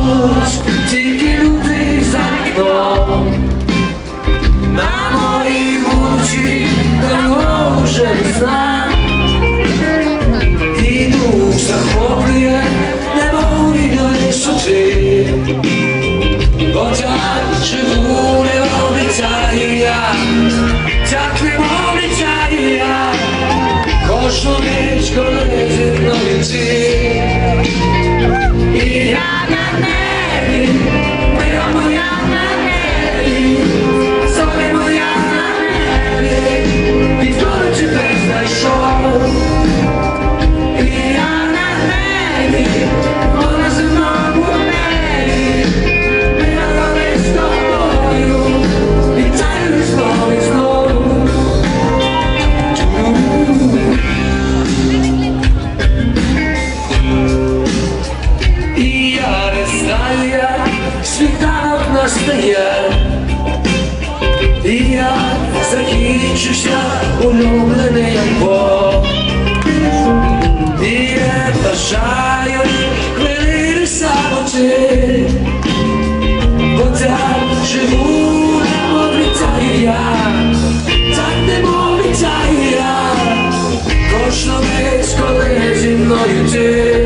поруч, тільки люди за вікном. На моїй вулиці давно вже весна. І дух захоплює, немов війною висоти. Бо так живу, не обіцяю я, так не обіцяю я, кожну ніч, коли зі мною ти. Світанок і я закінчуся улюблений альбом. І я бажаю хвилини самоти, бо так живу, не обіцяю я, так не обіцяю я, кожну мить, коли зі мною ти.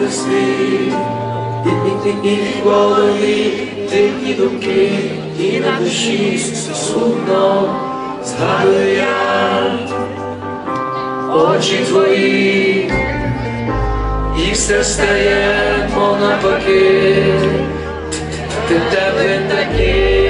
Не свій, і, і, і, і в думки, і на душі сумно згадую я очі твої, і все стає, мов навпаки, ти теплий такий.